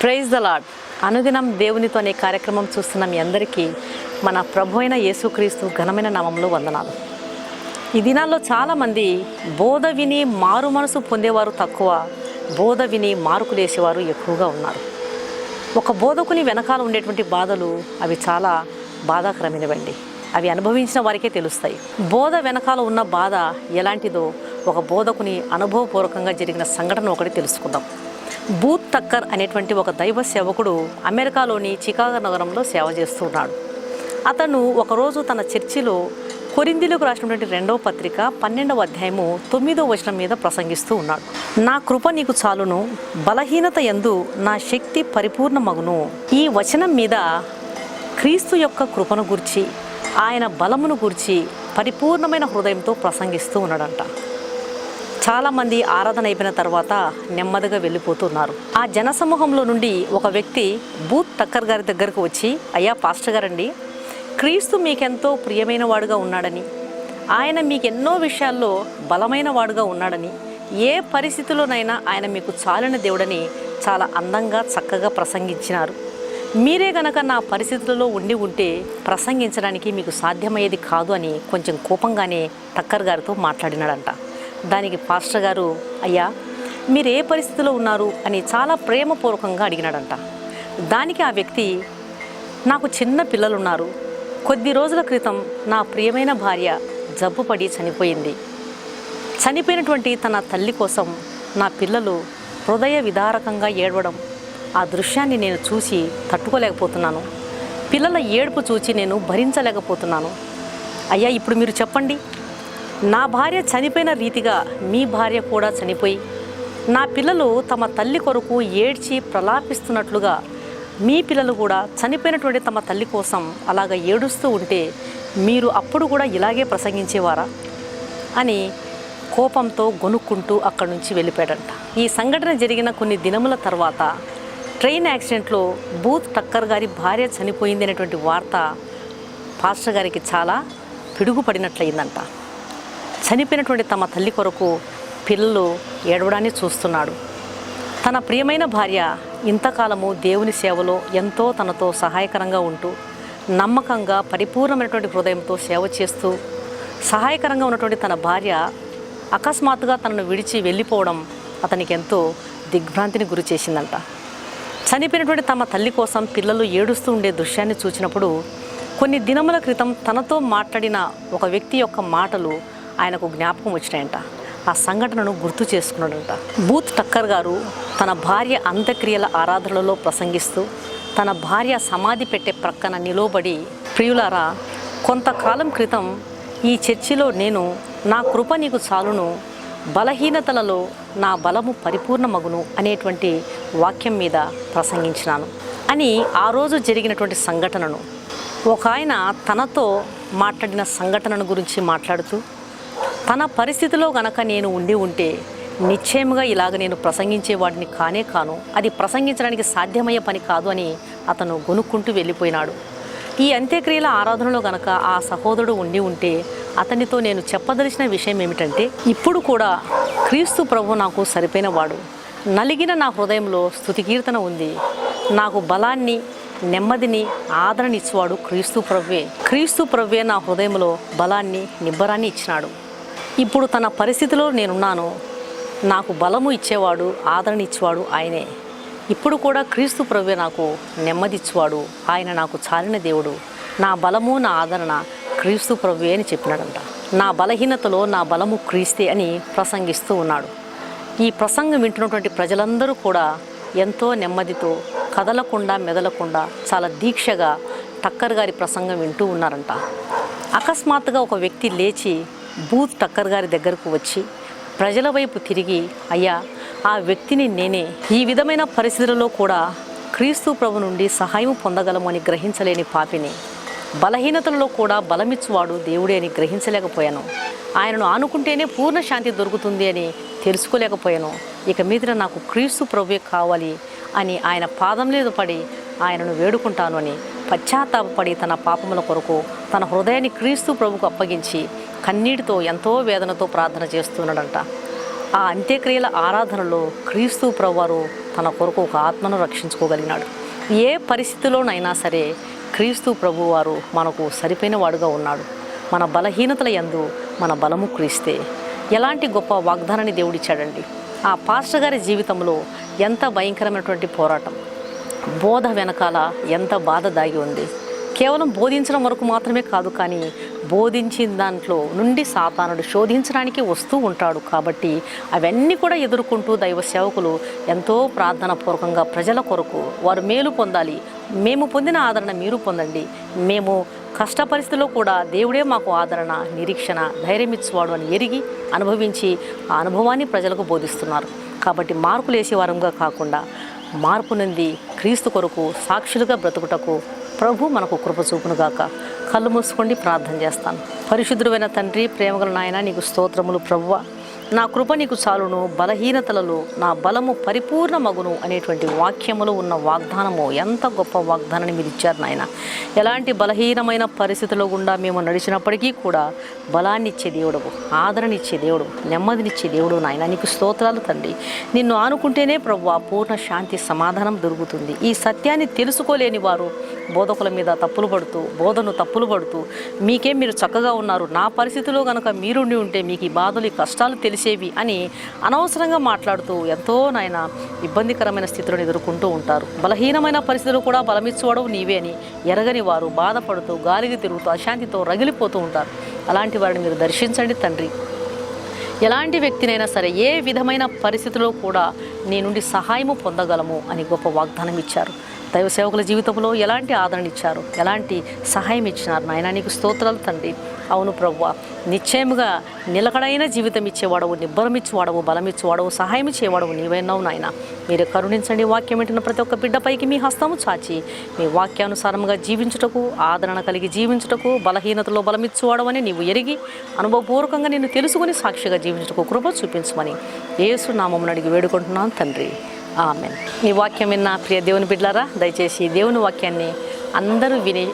Praise the lord అనుదినం దేవునితో అనే కార్యక్రమం చూస్తున్న మీ అందరికీ మన ప్రభు అయిన యేసుక్రీస్తు ఘనమైన నామంలో వందనాలు. ఈ దినాల్లో చాలామంది బోధ విని మారు మనసు పొందేవారు తక్కువ బోధ విని మార్కులేసేవారు ఎక్కువగా ఉన్నారు. ఒక బోధకుని వెనకాల ఉండేటువంటి బాధలు అవి చాలా బాధాకరమైనవండి. అవి అనుభవించిన వారికే తెలుస్తాయి. బోధ వెనకాల ఉన్న బాధ ఎలాంటిదో ఒక బోధకుని అనుభవపూర్వకంగా జరిగిన సంఘటన ఒకటి తెలుసుకుందాం. బూత్ తక్కర్ అనేటువంటి ఒక దైవ సేవకుడు అమెరికాలోని చికాగో నగరంలో సేవ చేస్తున్నాడు. అతను ఒకరోజు తన చర్చిలో కొరిందీలకు రాసినటువంటి రెండవ పత్రిక పన్నెండవ అధ్యాయము తొమ్మిదవ వచనం మీద ప్రసంగిస్తూ ఉన్నాడు. నా కృప నీకు చాలును బలహీనత ఎందు నా శక్తి పరిపూర్ణ మగును. ఈ వచనం మీద క్రీస్తు యొక్క కృపను గురించి ఆయన బలమును గురించి పరిపూర్ణమైన హృదయంతో ప్రసంగిస్తూ ఉన్నాడంట. చాలామంది ఆరాధన అయిపోయిన తర్వాత నెమ్మదిగా వెళ్ళిపోతున్నారు. ఆ జనసమూహంలో నుండి ఒక వ్యక్తి బూత్ టక్కర్ గారి దగ్గరకు వచ్చి అయ్యా పాస్టర్ గారండి క్రీస్తు మీకెంతో ప్రియమైన వాడుగా ఉన్నాడని ఆయన మీకు ఎన్నో విషయాల్లో బలమైన వాడుగా ఉన్నాడని ఏ పరిస్థితిలోనైనా ఆయన మీకు చాలిన దేవుడని చాలా అందంగా చక్కగా ప్రసంగించినారు. మీరే గనక నా పరిస్థితులలో ఉండి ఉంటే ప్రసంగించడానికి మీకు సాధ్యమయ్యేది కాదు అని కొంచెం కోపంగానే టక్కర్ గారితో మాట్లాడినాడంట. దానికి పాస్టర్ గారు అయ్యా మీరు ఏ పరిస్థితిలో ఉన్నారు? అని చాలా ప్రేమపూర్వకంగా అడిగినాడంట. దానికి ఆ వ్యక్తి నాకు చిన్న పిల్లలున్నారు. కొద్ది రోజుల క్రితం నా ప్రియమైన భార్య జబ్బుపడి చనిపోయింది. చనిపోయినటువంటి తన తల్లి కోసం నా పిల్లలు హృదయ విదారకంగా ఏడవడం ఆ దృశ్యాన్ని నేను చూసి తట్టుకోలేకపోతున్నాను. పిల్లల ఏడుపు చూచి నేను భరించలేకపోతున్నాను. అయ్యా ఇప్పుడు మీరు చెప్పండి. నా భార్య చనిపోయిన రీతిగా మీ భార్య కూడా చనిపోయి నా పిల్లలు తమ తల్లి కొరకు ఏడ్చి ప్రలాపిస్తున్నట్లుగా మీ పిల్లలు కూడా చనిపోయినటువంటి తమ తల్లి కోసం అలాగ ఏడుస్తూ ఉంటే మీరు అప్పుడు కూడా ఇలాగే ప్రసంగించేవారా? అని కోపంతో గొనుక్కుంటూ అక్కడి నుంచి వెళ్ళిపోయాడంట. ఈ సంఘటన జరిగిన కొన్ని దినముల తర్వాత ట్రైన్ యాక్సిడెంట్లో బూత్ టక్కర్ గారి భార్య చనిపోయింది అనేటువంటి వార్త పాస్టర్ గారికి చాలా పిడుగుపడినట్లయిందంట. చనిపోయినటువంటి తమ తల్లి కొరకు పిల్లలు ఏడవడాన్ని చూస్తున్నాడు. తన ప్రియమైన భార్య ఇంతకాలము దేవుని సేవలో ఎంతో తనతో సహాయకరంగా ఉంటూ నమ్మకంగా పరిపూర్ణమైనటువంటి హృదయంతో సేవ చేస్తూ సహాయకరంగా ఉన్నటువంటి తన భార్య అకస్మాత్తుగా తనను విడిచి వెళ్ళిపోవడం అతనికి ఎంతో దిగ్భ్రాంతిని గురి చేసిందంట. చనిపోయినటువంటి తమ తల్లి కోసం పిల్లలు ఏడుస్తూ ఉండే దృశ్యాన్ని చూచినప్పుడు కొన్ని దినముల క్రితం తనతో మాట్లాడిన ఒక వ్యక్తి యొక్క మాటలు ఆయనకు జ్ఞాపకం వచ్చినాయంట. ఆ సంఘటనను గుర్తు చేసుకున్నాడంట. బూత్ టక్కర్ గారు తన భార్య అంత్యక్రియల ఆరాధనలలో ప్రసంగిస్తూ తన భార్య సమాధి పెట్టే ప్రక్కన నిలవబడి ప్రియులారా కొంతకాలం క్రితం ఈ చర్చిలో నేను నా కృప నీకు చాలును బలహీనతలలో నా బలము పరిపూర్ణమగును అనేటువంటి వాక్యం మీద ప్రసంగించినాను. అని ఆ రోజు జరిగినటువంటి సంఘటనను. ఒక ఆయన తనతో మాట్లాడిన సంఘటనను గురించి మాట్లాడుతూ తన పరిస్థితిలో గనక నేను ఉండి ఉంటే నిశ్చయముగా ఇలాగ నేను ప్రసంగించేవాడిని కానే కాను. అది ప్రసంగించడానికి సాధ్యమయ్యే పని కాదు అని అతను గొనుక్కుంటూ వెళ్ళిపోయినాడు. ఈ అంత్యక్రియల ఆరాధనలో గనక ఆ సహోదరుడు ఉండి ఉంటే అతనితో నేను చెప్పదలిచిన విషయం ఏమిటంటే ఇప్పుడు కూడా క్రీస్తు ప్రభు నాకు సరిపోయినవాడు నలిగిన నా హృదయంలో స్థుతికీర్తన ఉంది. నాకు బలాన్ని నెమ్మదిని ఆదరణ ఇచ్చేవాడు క్రీస్తు ప్రభువే. క్రీస్తు ప్రభువే నా హృదయంలో బలాన్ని నిబ్బరాన్ని ఇచ్చినాడు. ఇప్పుడు తన పరిస్థితిలో నేనున్నాను. నాకు బలము ఇచ్చేవాడు ఆదరణ ఇచ్చేవాడు ఆయనే. ఇప్పుడు కూడా క్రీస్తు ప్రభు నాకు నెమ్మదిచ్చేవాడు. ఆయన నాకు చాలిన దేవుడు. నా బలము నా ఆదరణ క్రీస్తు ప్రభు అని చెప్పినాడంట. నా బలహీనతలో నా బలము క్రీస్తే అని ప్రసంగిస్తూ ఉన్నాడు. ఈ ప్రసంగం వింటున్నటువంటి ప్రజలందరూ కూడా ఎంతో నెమ్మదితో కదలకుండా మెదలకుండా చాలా దీక్షగా టక్కర్ గారి ప్రసంగం వింటూ ఉన్నారంట. అకస్మాత్తుగా ఒక వ్యక్తి లేచి బూత్ టక్కర్ గారి దగ్గరకు వచ్చి ప్రజల వైపు తిరిగి అయ్యా ఆ వ్యక్తిని నేనే ఈ విధమైన పరిస్థితులలో కూడా క్రీస్తు ప్రభు నుండి సహాయం పొందగలమని గ్రహించలేని పాపిని. బలహీనతలలో కూడా బలమిచ్చువాడు దేవుడే అని గ్రహించలేకపోయాను. ఆయనను ఆనుకుంటేనే పూర్ణ శాంతి దొరుకుతుంది అని తెలుసుకోలేకపోయాను. ఇక మీద నాకు క్రీస్తు ప్రభువే కావాలి అని ఆయన పాదం లేదు పడి ఆయనను వేడుకుంటాను అని పశ్చాత్తాపడి తన పాపముల కొరకు తన హృదయాన్ని క్రీస్తు ప్రభుకు అప్పగించి కన్నీటితో ఎంతో వేదనతో ప్రార్థన చేస్తున్నాడంట. ఆ అంత్యక్రియల ఆరాధనలో క్రీస్తు ప్రభువారు తన కొరకు ఒక ఆత్మను రక్షించుకోగలిగినాడు. ఏ పరిస్థితిలోనైనా సరే క్రీస్తు ప్రభువారు మనకు సరిపోయిన వాడుగా ఉన్నాడు. మన బలహీనతల యందు మన బలము క్రీస్తే. ఎలాంటి గొప్ప వాగ్దానాన్ని దేవుడిచ్చాడండి. ఆ పాస్టర్ గారి జీవితంలో ఎంత భయంకరమైనటువంటి పోరాటం. బోధ వెనకాల ఎంత బాధ దాగి ఉంది. కేవలం బోధించడం వరకు మాత్రమే కాదు కానీ బోధించిన దాంట్లో నుండి సాతానుడు శోధించడానికి వస్తూ ఉంటాడు. కాబట్టి అవన్నీ కూడా ఎదుర్కొంటూ దైవ సేవకులు ఎంతో ప్రార్థన పూర్వకంగా ప్రజల కొరకు వారు మేలు పొందాలి. మేము పొందిన ఆదరణ మీరు పొందండి. మేము కష్ట పరిస్థితిలో కూడా దేవుడే మాకు ఆదరణ నిరీక్షణ ధైర్యం ఇచ్చేవాడు అని ఎరిగి అనుభవించి ఆ అనుభవాన్ని ప్రజలకు బోధిస్తున్నారు. కాబట్టి మార్పులు వేసేవారంగా కాకుండా మార్పు నుండి క్రీస్తు కొరకు సాక్షులుగా బ్రతుకుటకు ప్రభు మనకు కృప చూపునుగాక కళ్ళు మూసుకోండి ప్రార్థన చేస్తాను. పరిశుద్ధుడైన తండ్రి ప్రేమగల నాయన నీకు స్తోత్రములు ప్రభువ. నా కృప నీకు చాలును బలహీనతలలో నా బలము పరిపూర్ణ మగును అనేటువంటి వాక్యములు ఉన్న వాగ్దానము. ఎంత గొప్ప వాగ్దానాన్ని మీరు ఇచ్చారు నాయన. ఎలాంటి బలహీనమైన పరిస్థితుల్లో గుండా మేము నడిచినప్పటికీ కూడా బలాన్ని ఇచ్చే దేవుడు ఆదరణనిచ్చే దేవుడు నెమ్మదినిచ్చే దేవుడు నాయన. నీకు స్తోత్రాలు తండ్రి. నిన్ను ఆనుకుంటేనే ప్రభు పూర్ణ శాంతి సమాధానం దొరుకుతుంది. ఈ సత్యాన్ని తెలుసుకోలేని వారు బోధకుల మీద తప్పులు పడుతూ బోధను తప్పులు పడుతూ మీకే మీరు చక్కగా ఉన్నారు. నా పరిస్థితిలో కనుక మీరుండి ఉంటే మీకు ఈ బాధలు ఈ కష్టాలు తెలిసేవి అని అనవసరంగా మాట్లాడుతూ ఎంతో నాయన ఇబ్బందికరమైన స్థితులను ఎదుర్కొంటూ ఉంటారు. బలహీనమైన పరిస్థితులు కూడా బలమిచ్చువడవు నీవే అని ఎరగని వారు బాధపడుతూ గాలికి తిరుగుతూ అశాంతితో రగిలిపోతూ ఉంటారు. అలాంటి వారిని మీరు దర్శించండి తండ్రి. ఎలాంటి వ్యక్తినైనా సరే ఏ విధమైన పరిస్థితిలో కూడా నీ నుండి సహాయము పొందగలము అని గొప్ప వాగ్దానం ఇచ్చారు. దైవ సేవకుల జీవితంలో ఎలాంటి ఆదరణ ఇచ్చారు? ఎలాంటి సహాయం ఇచ్చినారు? నాయన నీకు స్తోత్రాలు తండ్రి. అవును ప్రవ్వ నిశ్చయముగా నిలకడైన జీవితం ఇచ్చేవాడవు నిబ్బరమిచ్చేవాడవు బలమిచ్చేవాడవు సహాయం ఇచ్చేవాడవు నీవైనావు నాయన. మీరు కరుణించండి వాక్యం వింటున్న ప్రతి ఒక్క బిడ్డపైకి మీ హస్తము చాచి. మీ వాక్యానుసారంగా జీవించుటకు ఆదరణ కలిగి జీవించుటకు బలహీనతలో బలమిచ్చువాడవని నీవు ఎరిగి అనుభవపూర్వకంగా నిన్ను తెలుసుకుని సాక్షిగా జీవించుటకు కృప చూపించమని. ఏసు నామమును అడిగి వేడుకుంటున్నాను తండ్రి. ఆమెన్. ఈ వాక్యం విన్న ప్రియ దేవుని బిడ్డలారా దయచేసి దేవుని వాక్యాన్ని అందరూ విని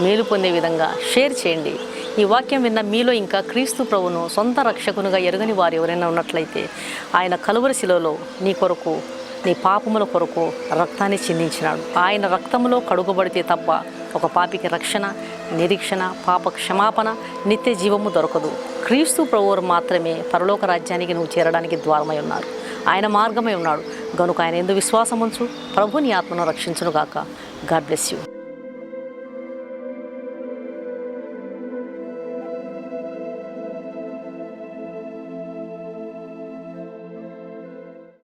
మేలు పొందే విధంగా షేర్ చేయండి. ఈ వాక్యం విన్న మీలో ఇంకా క్రీస్తు ప్రభును సొంత రక్షకునిగా ఎరగని వారు ఎవరైనా ఉన్నట్లయితే ఆయన కలువరి శిలలో నీ కొరకు నీ పాపముల కొరకు రక్తాన్ని చిందించినాడు. ఆయన రక్తములో కడుగుబడితే తప్ప ఒక పాపికి రక్షణ నిరీక్షణ పాప క్షమాపణ నిత్య జీవము దొరకదు. క్రీస్తు ప్రభువురు మాత్రమే పరలోక రాజ్యానికి నువ్వు చేరడానికి ద్వారమై ఉన్నారు. ఆయన మార్గమై ఉన్నాడు. గనుక ఆయన ఎందు విశ్వాసం ఉంచు ప్రభుని ఆత్మను రక్షించునుగాక. God bless you.